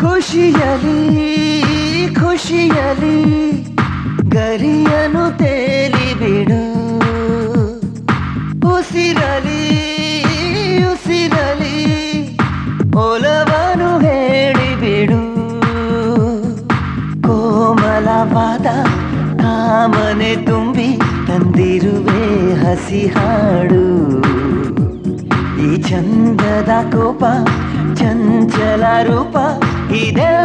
ಖುಷಿಯಲಿ ಖುಷಿಯಲಿ ಗರಿಯನು ತೇಲಿ ಬಿಡು. ಉಸಿರಲಿ ಉಸಿರಲಿ ಒಲವನು ಹೇಳಿಬಿಡು ಕೋಮಲವಾದ ಕಾಮನೆ ತುಂಬಿ ತಂದಿರುವೆ ಹಸಿ ಹಾಡು. ಈ ಚಂದದ ಕೋಪ, ಚಂಚಲ ರೂಪ ಇದೆ